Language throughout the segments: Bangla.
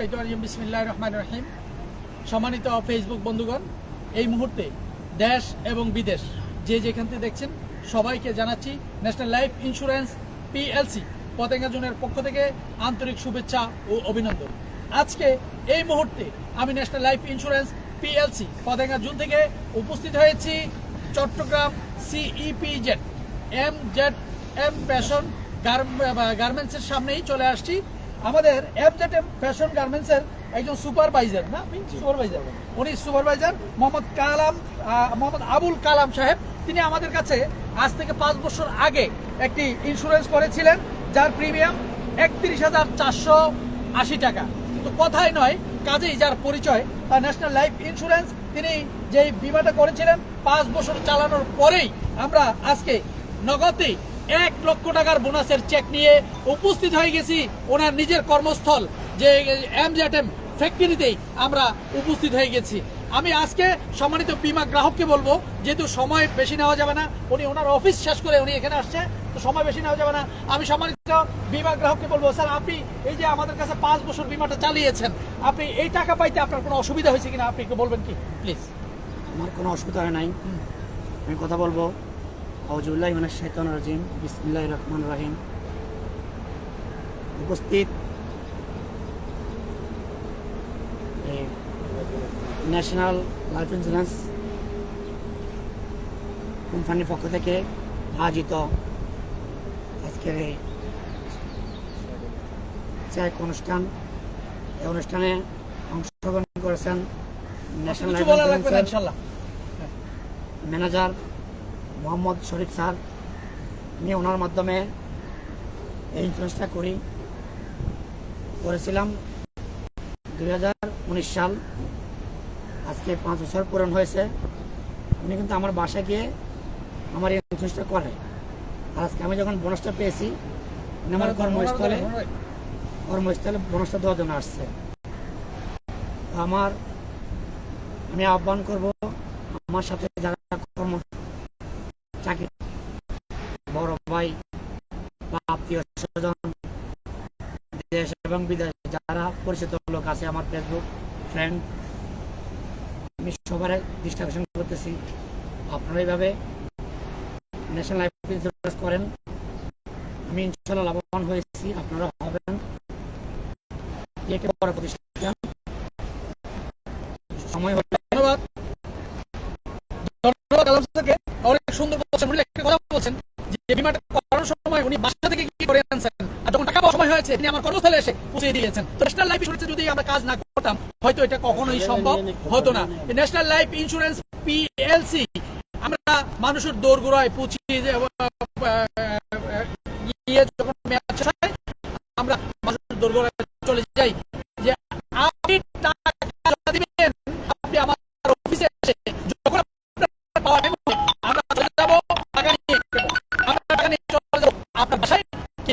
শাহিদ বিসমিল্লাহ রহমান রহিম। সম্মানিত ফেসবুক বন্ধুগণ, এই মুহূর্তে দেশ এবং বিদেশ যে যেখান থেকে দেখছেন, সবাইকে জানাচ্ছি National Life Insurance PLC Patenga জোনের পক্ষ থেকে আন্তরিক শুভেচ্ছা ও অভিনন্দন। আজকে এই মুহূর্তে আমি National Life Insurance PLC Patenga zone থেকে উপস্থিত হয়েছি Chattogram CEP Z M Z M Passion গার্মেন্টসের সামনেই চলে আসছি। আমাদের এম ফ্যাশন গার্মেন্টসের একজন সুপারভাইজার না? সুপারভাইজার উনি সুপারভাইজার মোহাম্মদ কালাম মোহাম্মদ আবুল কালাম সাহেব। তিনি আমাদের কাছে আজ থেকে পাঁচ বছর আগে একটি ইন্স্যুরেন্স করেছিলেন যার প্রিমিয়াম একত্রিশ হাজার চারশো আশি টাকা। তো কথাই নয় কাজেই যার পরিচয় ন্যাশনাল লাইফ ইন্স্যুরেন্স তিনি যেই বিমাটা করেছিলেন পাঁচ বছর চালানোর পরেই আমরা আজকে নগদে এক লক্ষ টাকার বোনাসের চেক নিয়ে উপস্থিত হয়ে গেছি ওনার নিজের কর্মস্থল যে এম জেড এম ফ্যাক্টরিতেই আমরা উপস্থিত হয়ে গেছি। আমি আজকে সম্মানিত বিমা গ্রাহককে বলব যেহেতু সময় বেশি নেওয়া যাবে না উনি ওনার অফিস শেষ করে উনি এখানে আসছে তো সময় বেশি নেওয়া যাবে না। আমি সম্মানিত বিমা গ্রাহককে বলব স্যার আপনি এই যে আমাদের কাছে পাঁচ বছর বিমাটা চালিয়েছেন আপনি এই টাকা পাইতে আপনার কোনো অসুবিধা হয়েছে কিনা? আপনি একটু বলবেন কি প্লিজ আমার কোনো অসুবিধা হয় নাই। আমি কথা বলব আউজুল্লাহ মানে শৈতান রাজিম। বিসমিল্লাহ রহমান রাহিম। উপস্থিত এই ন্যাশনাল লাইফ ইন্স্যুরেন্স কোম্পানির পক্ষ থেকে আয়োজিত আজকের এই চেক অনুষ্ঠান এই অনুষ্ঠানে অংশগ্রহণ করেছেন National Life manager Mohammad Sharif sir, আমি ওনার মাধ্যমে এই ইন্স্যুরেন্সটা করি। করেছিলাম দুই হাজার উনিশ সাল। আজকে পাঁচ বছর পূরণ হয়েছে। উনি কিন্তু আমার বাসায় গিয়ে আমার এই করে। আর আজকে আমি যখন বোনাসটা পেয়েছি আমার কর্মস্থলে কর্মস্থলে বোনাসটা দেওয়ার জন্য আসছে। আমার আমি আহ্বান করব, আমার সাথে যারা কর্ম চাকরি বড় ভাই, বা আত্মীয় স্বজন, দেশ এবং বিদেশ, যারা পরিচিত লোক আছে আমার ফেসবুক ফ্রেন্ড আমি সবার আকর্ষণ করতেছি। আপনারা এইভাবে ন্যাশনাল লাইফ ইন্স্যুরেন্স করেন, আমি ইনশাল্লাহ লাভবান হয়েছি, আপনারা হবেন। এটি বড় প্রতিষ্ঠান সময় হলে ধন্যবাদ ধন্যবাদ আলম স্যারকে অনেক সুন্দর বলছেন উনি একটা কথা বলছেন যে বিমাটা করানোর সময় উনি বাসা থেকে কি করে আনছেন? আর যখন টাকা সময় হয়েছে তিনি আমার কর্মস্থলে এসে পৌঁছে দিয়েছেন। তো ন্যাশনাল লাইফ ইন্স্যুরেন্সে যদি আমরা কাজ না করতাম হয়তো এটা কখনোই সম্ভব হতো না। ন্যাশনাল লাইফ ইন্স্যুরেন্স পিএলসি আমরা মানুষের দোরগোড়ায় পুছিয়ে যে, আহ, আহ, গিয়ে যখন হয়, আমরা মানুষের দোরগোড়ায়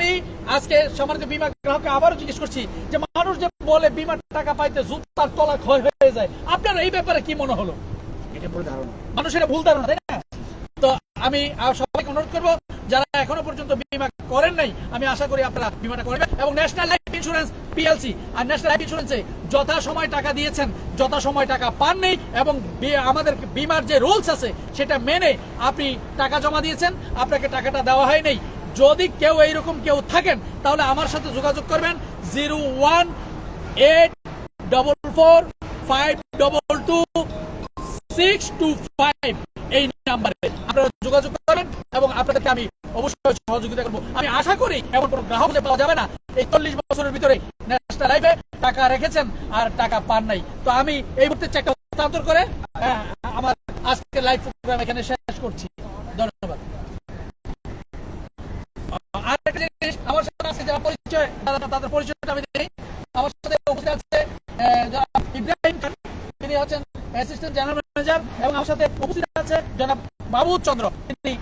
আমি আজকে সম্মানিত বিমা গ্রাহককে আবারও জিজ্ঞেস করছি যে মানুষ যে বলে বিমার টাকা পাইতে জুতার তলা ক্ষয় হয়ে যায় আপনার এই ব্যাপারে কি মনে হলো? এটা পুরো ধারণা। মানুষের ভুল ধারণা তাই না? তো আমি সবাইকে অনুরোধ করব যারা এখনও পর্যন্ত বিমা করেন নাই আমি আশা করি আপনারা বিমাটা করবেন। এবং ন্যাশনাল লাইফ ইন্স্যুরেন্স পিএলসি আর ন্যাশনাল লাইফ ইন্স্যুরেন্সে যথা সময় টাকা দিয়েছেন যথা সময় টাকা পান নেই এবং আমাদের বিমার যে রুলস আছে সেটা মেনে আপনি টাকা জমা দিয়েছেন আপনাকে টাকাটা দেওয়া হয় নাই যদি কেউ এইরকম কেউ থাকেন, তাহলে আমার সাথে যোগাযোগ করবেন zero one eight double four five double two six two five এই নাম্বারে আপনারা যোগাযোগ করবেন এবং আপনাদেরকে আমি অবশ্যই সহযোগিতা করব। আমি আশা করি এমন কোনো গ্রাহক পাওয়া যাবে না। এই চল্লিশ বছরের ভিতরে ন্যাশনাল লাইফে টাকা রেখেছেন আর টাকা পান নাই। তো আমি এই মুহূর্তে চেকটা হস্তান্তর করে আমার আজকের লাইভ প্রোগ্রাম এখানে শেষ করছি। ধন্যবাদ আর একটা জিনিস আমার সাথে আজকে যারা পরিচয় তাদের পরিচয়টা আমি দিই। আমার সাথে উপস্থিত আছে ইব্রাহিম খান। তিনি হচ্ছেন অ্যাসিস্ট্যান্ট জেনারেল ম্যানেজার এবং আমার সাথে উপস্থিত আছে জনাব বাবু চন্দ্র। তিনি